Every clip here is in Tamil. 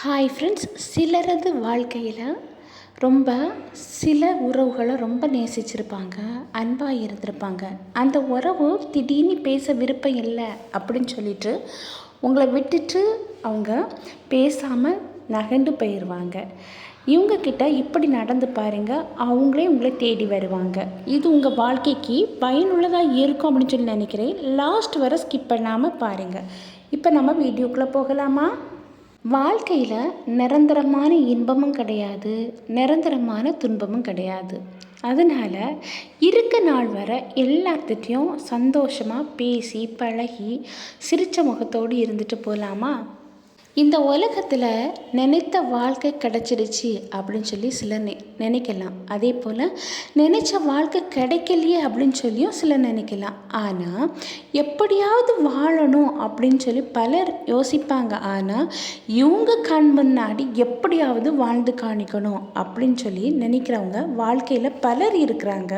ஹாய் ஃப்ரெண்ட்ஸ் சிலரது வாழ்க்கையில் ரொம்ப சில உறவுகளை ரொம்ப நேசிச்சிருப்பாங்க அன்பாக இருந்திருப்பாங்க. அந்த உறவு திடீர்னு பேச விருப்பம் இல்லை அப்படின்னு சொல்லிட்டு உங்களை விட்டுட்டு அவங்க பேசாமல் நகண்டு போயிடுவாங்க இவங்கக்கிட்ட இப்படி நடந்து பாருங்க அவங்களே உங்களை தேடி வருவாங்க. இது உங்கள் வாழ்க்கைக்கு பயனுள்ளதாக இருக்கும் அப்படின்னு சொல்லி நினைக்கிறேன். லாஸ்ட் வரை ஸ்கிப் பண்ணாமல் பாருங்கள் இப்போ நம்ம வீடியோக்குள்ளே போகலாமா? வாழ்க்கையில் நிரந்தரமான இன்பமும் கிடையாது நிரந்தரமான துன்பமும் கிடையாது. அதனால் இருக்க நாள் வர எல்லாத்துட்டையும் சந்தோஷமாக பேசி பழகி சிரித்த முகத்தோடு இருந்துட்டு போகலாமா இந்த உலகத்தில் நினைத்த வாழ்க்கை கிடச்சிடுச்சு அப்படின்னு சொல்லி சிலர் நெ நினைக்கலாம். அதே போல் நினச்ச வாழ்க்கை கிடைக்கலையே அப்படின்னு சொல்லியும் சிலர் நினைக்கலாம். ஆனால் எப்படியாவது வாழணும் அப்படின்னு சொல்லி பலர் யோசிப்பாங்க. ஆனால் இவங்க கண் முன்னாடி எப்படியாவது வாழ்ந்து காணிக்கணும் அப்படின்னு சொல்லி நினைக்கிறவங்க வாழ்க்கையில் பலர் இருக்கிறாங்க.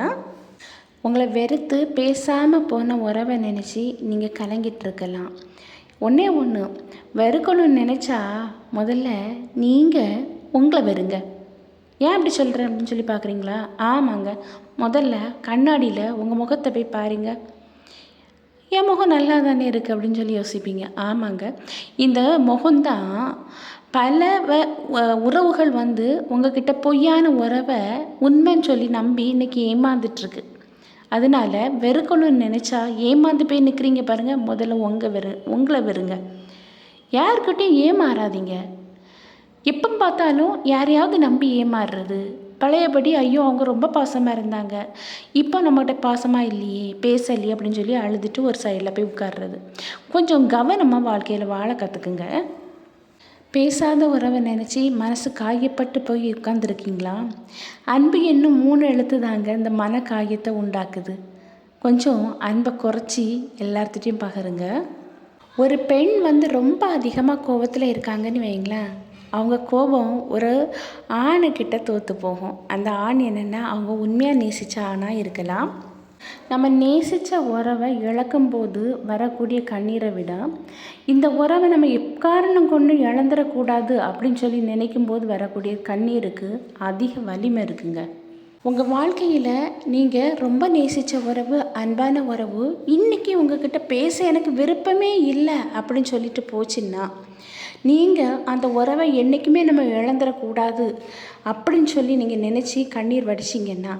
உங்களை வெறுத்து பேசாமல் போன உறவை நினச்சி நீங்கள் கலங்கிட்டு இருக்கலாம். ஒன்றே ஒன்று வெறுக்கணும்னு நினச்சா முதல்ல நீங்கள் உங்களை வெறுங்க. ஏன் அப்படி சொல்கிறேன் அப்படின்னு சொல்லி பார்க்குறீங்களா ஆமாங்க. முதல்ல கண்ணாடியில் உங்கள் முகத்தை போய் பாருங்க. என் முகம் நல்லா தானே இருக்குது அப்படின்னு சொல்லி யோசிப்பீங்க. ஆமாங்க. இந்த முகம்தான் பல வ உறவுகள் வந்து உங்ககிட்ட பொய்யான உறவை உண்மைன்னு சொல்லி நம்பி இன்றைக்கி ஏமாந்துட்டுருக்கு அதனால் வெறுக்கணும்னு நினச்சா ஏமாந்து போய் நிற்கிறீங்க பாருங்கள் முதல்ல உங்கள் வெறு உங்களை வெறுங்க. யாருக்கிட்டையும் ஏமாறாதீங்க. எப்போ பார்த்தாலும் யாரையாவது நம்பி ஏமாறுறது. பழையபடி ஐயோ அவங்க ரொம்ப பாசமாக இருந்தாங்க. இப்போ நம்மகிட்ட பாசமாக இல்லையே பேசலையே அப்படின்னு சொல்லி அழுதுட்டு ஒரு சைடில் போய் உட்கார்றது. கொஞ்சம் கவனமாக வாழ்க்கையில் வாழ கற்றுக்குங்க பேசாத உறவை நினச்சி மனசு காயப்பட்டு போய் உட்காந்துருக்கீங்களா அன்பு என்னும் மூணு எழுத்து தாங்க இந்த மன காயத்தை உண்டாக்குது. கொஞ்சம் அன்பை குறைச்சி எல்லாத்துட்டையும் பகருங்க. ஒரு பெண் வந்து ரொம்ப அதிகமாக கோபத்தில் இருக்காங்கன்னு வைங்களேன் அவங்க கோபம் ஒரு ஆணுக்கிட்ட தோற்று போகும். அந்த ஆண் என்னென்னா அவங்க உண்மையாக நேசித்த ஆணாக இருக்கலாம். நம்ம நேசித்த உறவை இழக்கும்போது வரக்கூடிய கண்ணீரை விட இந்த உறவை நம்ம எக்காரணம் கொண்டு இழந்துடக்கூடாது அப்படின்னு சொல்லி நினைக்கும் போது வரக்கூடிய கண்ணீருக்கு அதிக வலிமை இருக்குங்க. உங்கள் வாழ்க்கையில் நீங்கள் ரொம்ப நேசித்த உறவு அன்பான உறவு இன்றைக்கி உங்ககிட்ட பேச எனக்கு விருப்பமே இல்லை அப்படின்னு சொல்லிட்டு போச்சுன்னா நீங்கள் அந்த உறவை என்றைக்குமே நம்ம இழந்துடக்கூடாது அப்படின்னு சொல்லி நீங்கள் நினச்சி கண்ணீர் வடிச்சிங்கன்னா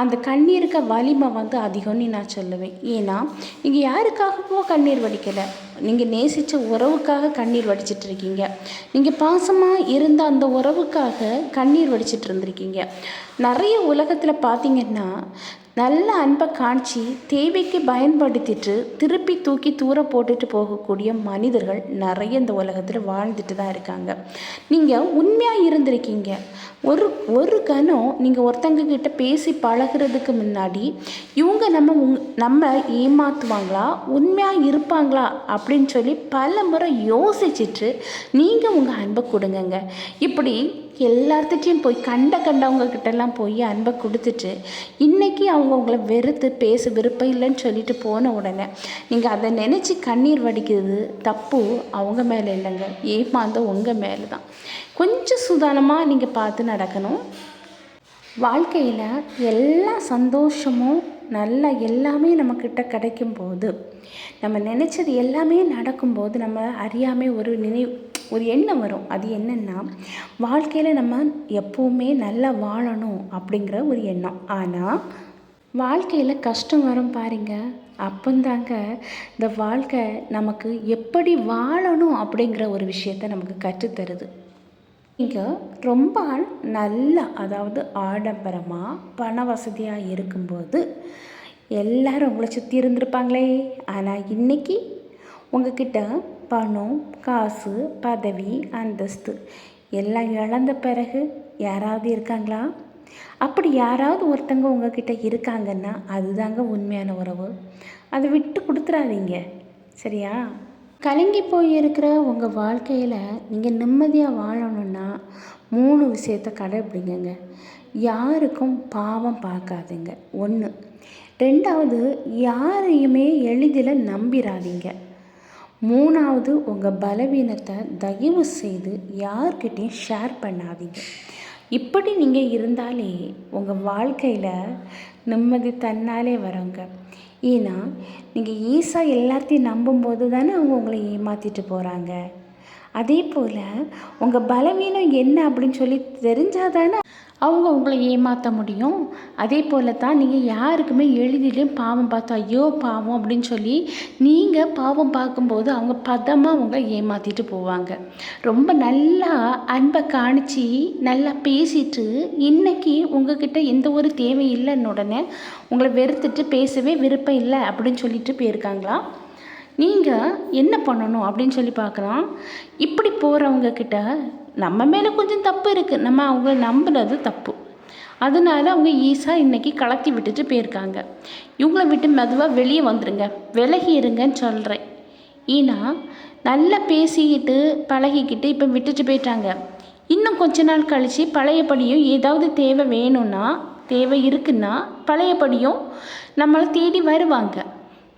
அந்த கண்ணீருக்கு வலிமை வந்து அதிகம்னு நான் சொல்லுவேன். ஏன்னா நீங்கள் யாருக்காகவோ கண்ணீர் வடிக்கலை. நீங்கள் நேசித்த உறவுக்காக கண்ணீர் வடிச்சிட்டு இருக்கீங்க நீங்கள் பாசமாக இருந்த அந்த உறவுக்காக கண்ணீர் வடிச்சிட்டு இருந்திருக்கீங்க நிறைய உலகத்தில் பார்த்தீங்கன்னா நல்ல அன்பை காண்ச்சி தேவைக்கு பயன்படுத்திட்டு திருப்பி தூக்கி தூர போட்டுட்டு போகக்கூடிய மனிதர்கள் நிறைய இந்த உலகத்தில் வாழ்ந்துட்டு தான் இருக்காங்க. நீங்கள் உண்மையாக இருந்திருக்கீங்க. ஒரு ஒரு கணம் நீங்கள் ஒருத்தங்க கிட்ட பேசி பழகிறதுக்கு முன்னாடி இவங்க நம்ம உங் நம்ம ஏமாற்றுவாங்களா உண்மையாக இருப்பாங்களா? அப்படின்னு சொல்லி பல முறை யோசிச்சுட்டு நீங்கள் உங்கள் அன்பை கொடுங்கங்க. இப்படி எல்லாத்துட்டையும் போய் கண்ட கண்டவங்க கிட்டலாம் போய் அன்பை கொடுத்துட்டு இன்றைக்கி அவங்க உங்களை வெறுத்து பேச விருப்பம் இல்லைன்னு சொல்லிட்டு போன உடனே நீங்கள் அதை நினச்சி கண்ணீர் வடிக்கிறது தப்பு அவங்க மேலே இல்லைங்க. ஏமாந்த உங்கள் மேலே தான் கொஞ்சம் சுதானமாக நீங்கள் பார்த்து நடக்கணும். வாழ்க்கையில் எல்லா சந்தோஷமும் நல்லா எல்லாமே நம்மக்கிட்ட கிடைக்கும் போது நம்ம நினச்சது எல்லாமே நடக்கும்போது நம்ம அறியாமல் ஒரு நினைவு ஒரு எண்ணம் வரும். அது என்னென்னா வாழ்க்கையில் நம்ம எப்போவுமே நல்லா வாழணும் அப்படிங்கிற ஒரு எண்ணம். ஆனால் வாழ்க்கையில் கஷ்டம் வரும் பாருங்க. அப்போந்தாங்க இந்த வாழ்க்கை நமக்கு எப்படி வாழணும் அப்படிங்கிற ஒரு விஷயத்த நமக்கு கற்றுத்தருது. நீங்கள் ரொம்ப நல்லா அதாவது ஆடம்பரமாக பண வசதியாக இருக்கும்போது எல்லோரும் உங்களை சுற்றி இருந்திருப்பாங்களே. ஆனால் இன்றைக்கி உங்ககிட்ட பணம் காசு பதவி அந்தஸ்து எல்லாம் இழந்த பிறகு யாராவது இருக்காங்களா? அப்படி யாராவது ஒருத்தங்க உங்ககிட்ட இருக்காங்கன்னா அதுதாங்க உண்மையான உறவு. அதை விட்டு கொடுத்துறாதீங்க. சரியா? கலங்கி போயிருக்கிற உங்கள் வாழ்க்கையில் நீங்கள் நிம்மதியாக வாழணுன்னா மூணு விஷயத்த கடைப்பிடிங்க யாருக்கும் பாவம் பார்க்காதீங்க. ஒன்று ரெண்டாவது யாரையுமே எளிதில் நம்பிடாதீங்க மூணாவது உங்கள் பலவீனத்தை தயவு செய்து யார்கிட்டையும் ஷேர் பண்ணாதீங்க. இப்படி நீங்கள் இருந்தாலே உங்கள் வாழ்க்கையில் நிம்மதி தன்னாலே வருங்க. ஏன்னா நீங்கள் ஈஸாக எல்லாத்தையும் நம்பும்போது தானே அவங்க உங்களை ஏமாற்றிட்டு போகிறாங்க அதே போல் உங்கள் பலவீனம் என்ன அப்படின்னு சொல்லி தெரிஞ்சால் தானே அவங்க உங்களை ஏமாற்ற முடியும். அதே போல் தான் நீங்கள் யாருக்குமே எளிதிலும் பாவம் பார்த்தோம் ஐயோ பாவம் அப்படின்னு சொல்லி நீங்கள் பாவம் பார்க்கும்போது அவங்க பதமாக உங்களை ஏமாற்றிட்டு போவாங்க. ரொம்ப நல்லா அன்பை காணிச்சு நல்லா பேசிட்டு இன்றைக்கி உங்ககிட்ட எந்த ஒரு தேவை இல்லைன்னு உடனே உங்களை வெறுத்துட்டு பேசவே விருப்பம் இல்லை அப்படின்னு சொல்லிட்டு போயிருக்காங்களா? நீங்கள் என்ன பண்ணணும் அப்படின்னு சொல்லி பார்க்கலாம். இப்படி போகிறவங்கக்கிட்ட நம்ம மேலே கொஞ்சம் தப்பு இருக்குது நம்ம அவங்க நம்புனது தப்பு. அதனால அவங்க ஈஸாக இன்றைக்கி கலத்தி விட்டுட்டு போயிருக்காங்க. இவங்கள விட்டு மெதுவாக வெளியே வந்துடுங்க விலகி இருங்கன்னு சொல்கிறேன் ஏன்னா நல்லா பேசிக்கிட்டு பழகிக்கிட்டு இப்போ விட்டுட்டு போயிட்டாங்க. இன்னும் கொஞ்ச நாள் கழித்து பழையபடியும் ஏதாவது தேவை வேணும்னா தேவை இருக்குன்னா பழையபடியும் நம்மளை தேடி வருவாங்க.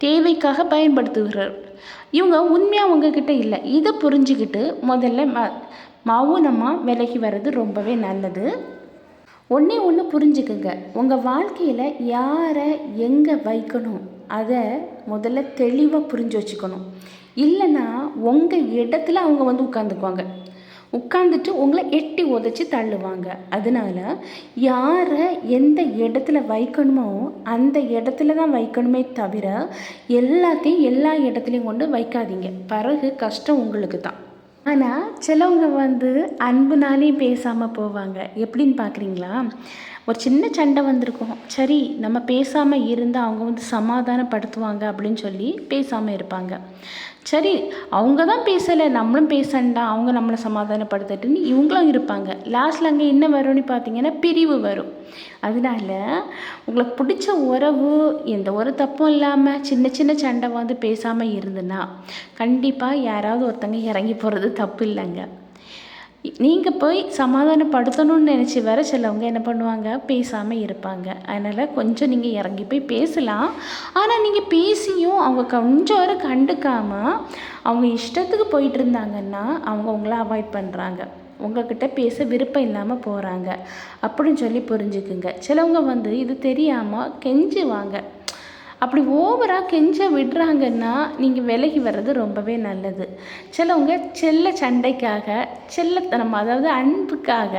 தேவைக்காக பயன்படுத்துகிறார். இவங்க உண்மையாக உங்ககிட்ட இல்லை. இதை புரிஞ்சுக்கிட்டு முதல்ல ம மௌனமாக விலகி வர்றது ரொம்பவே நல்லது. ஒன்றே ஒன்று புரிஞ்சுக்குங்க. உங்கள் வாழ்க்கையில் யாரை எங்கே வைக்கணும்? அதை முதல்ல தெளிவாக புரிஞ்சு வச்சுக்கணும். இல்லைன்னா உங்கள் இடத்துல அவங்க வந்து உட்காந்துக்குவாங்க உட்காந்துட்டு உங்களை எட்டி உதச்சி தள்ளுவாங்க. அதனால யாரை எந்த இடத்துல வைக்கணுமோ அந்த இடத்துல தான் வைக்கணுமே தவிர எல்லாத்தையும் எல்லா இடத்துலையும் கொண்டு வைக்காதீங்க. பிறகு கஷ்டம் உங்களுக்கு தான் ஆனால் சிலவங்க வந்து அன்புனாலேயும் பேசாமல் போவாங்க. எப்படின்னு பார்க்குறீங்களா ஒரு சின்ன சண்டை வந்திருக்கும். சரி நம்ம பேசாமல் இருந்தால் அவங்க வந்து சமாதானப்படுத்துவாங்க அப்படின்னு சொல்லி பேசாமல் இருப்பாங்க. சரி அவங்க தான் பேசலை நம்மளும் பேசண்டா அவங்க நம்மளை சமாதானப்படுத்தட்டுன்னு இவங்களும் இருப்பாங்க. லாஸ்ட்டில் அங்கே என்ன வரும்னு பார்த்தீங்கன்னா பிரிவு வரும். அதனால உங்களுக்கு பிடிச்ச உறவு எந்த ஒரு தப்பும் இல்லாமல் சின்ன சின்ன சண்டை வந்து பேசாமல் இருந்துன்னா கண்டிப்பாக யாராவது ஒருத்தங்க இறங்கி போகிறது தப்பு இல்லைங்க. நீங்கள் போய் சமாதானப்படுத்தணும்னு நினச்சி வர சிலவங்க என்ன பண்ணுவாங்க? பேசாமல் இருப்பாங்க. அதனால் கொஞ்சம் நீங்கள் இறங்கி போய் பேசலாம். ஆனால் நீங்கள் பேசியும் அவங்க கொஞ்சம் வர கண்டுக்காமல் அவங்க இஷ்டத்துக்கு போயிட்டு இருந்தாங்கன்னா அவங்க உங்களை அவாய்ட் பண்ணுறாங்க உங்கள்கிட்ட பேச விருப்பம் இல்லாமல் போகிறாங்க அப்படின்னு சொல்லி புரிஞ்சுக்குங்க. சிலவங்க வந்து இது தெரியாமல் கெஞ்சுவாங்க. அப்படி ஓவராக கெஞ்ச விடுறாங்கன்னா நீங்கள் விலகி வர்றது ரொம்பவே நல்லது. சிலவங்க செல்ல சண்டைக்காக செல்லத்தனம் அதாவது அன்புக்காக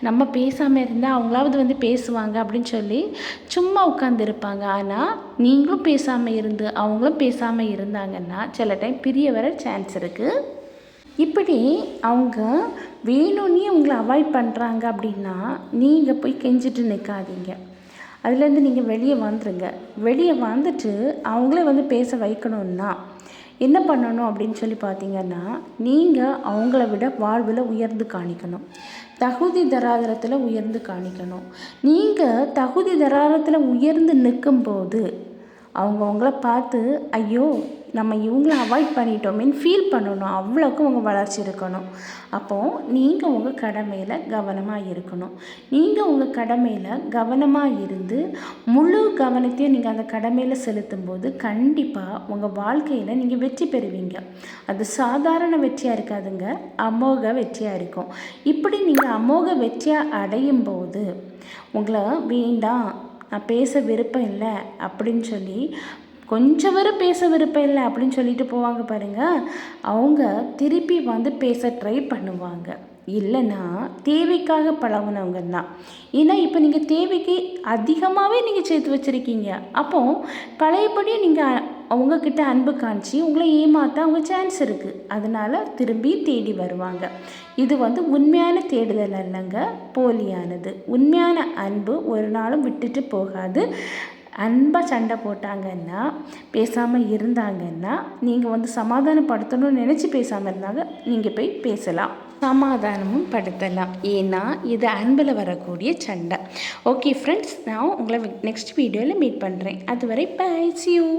நம்ம பேசாமல் இருந்தால் அவங்களாவது வந்து பேசுவாங்க அப்படின்னு சொல்லி சும்மா உட்காந்துருப்பாங்க ஆனால் நீங்களும் பேசாமல் இருந்து அவங்களும் பேசாமல் இருந்தாங்கன்னா சில டைம் பிரிய வர சான்ஸ் இருக்குது இப்படி அவங்க வேணும்னே உங்களை அவாய்ட் பண்ணுறாங்க அப்படின்னா நீங்கள் போய் கெஞ்சிட்டு நிற்காதீங்க அதுலேருந்து நீங்கள் வெளியே வந்துடுங்க வெளியே வந்துட்டு அவங்களே வந்து பேச வைக்கணுன்னா என்ன பண்ணணும் அப்படின்னு சொல்லி பார்த்தீங்கன்னா நீங்கள் அவங்கள விட வாழ்வில் உயர்ந்து காணிக்கணும். தகுதி தராதரத்தில் உயர்ந்து காணிக்கணும். நீங்கள் தகுதி தராதரத்தில் உயர்ந்து நிற்கும்போது அவங்க பார்த்து ஐயோ நம்ம இவங்கள அவாய்ட் பண்ணிட்டோமேன்னு ஃபீல் பண்ணணும். அவ்வளோக்கும் உங்கள் வளர்ச்சி இருக்கணும். அப்போது நீங்கள் உங்கள் கடமையில் கவனமாக இருக்கணும். நீங்கள் உங்கள் கடமையில் கவனமாக இருந்து முழு கவனத்தையும் நீங்கள் அந்த கடமையில் செலுத்தும் போது கண்டிப்பாக உங்கள் வாழ்க்கையில் நீங்கள் வெற்றி பெறுவீங்க. அது சாதாரண வெற்றியாக இருக்காதுங்க. அமோக வெற்றியாக இருக்கும். இப்படி நீங்கள் அமோக வெற்றியாக அடையும் போது உங்களை வேண்டாம். நான் பேச விருப்பம் இல்லை அப்படின்னு சொல்லி கொஞ்சம் வரை பேச விருப்பம் இல்லை அப்படின்னு சொல்லிட்டு போவாங்க பாருங்கள் அவங்க திருப்பி வந்து பேச ட்ரை பண்ணுவாங்க. இல்லைன்னா தேவைக்காக பழகுனவங்க தான் ஏன்னா இப்போ நீங்கள் தேவைக்கு அதிகமாகவே நீங்கள் சேர்த்து வச்சுருக்கீங்க. அப்போது பழையபடியே நீங்கள் அவங்கக்கிட்ட அன்பு காமிச்சு உங்களை ஏமாற்ற அவங்க சான்ஸ் இருக்குது அதனால் திரும்பி தேடி வருவாங்க. இது வந்து உண்மையான தேடுதல் அல்லங்க போலியானது. உண்மையான அன்பு ஒரு நாளும் விட்டுட்டு போகாது. அன்பாக சண்டை போட்டாங்கன்னா பேசாமல் இருந்தாங்கன்னா நீங்கள் வந்து சமாதானப்படுத்தணும்னு நினச்சி பேசாமல் இருந்தாங்க நீங்கள் போய் பேசலாம். சமாதானமும் படுத்தலாம். ஏன்னா இது அன்பில் வரக்கூடிய சண்டை. ஓகே ஃப்ரெண்ட்ஸ் நான் உங்களை நெக்ஸ்ட் வீடியோவில் மீட் பண்ணுறேன் அதுவரை பாய் சி யூ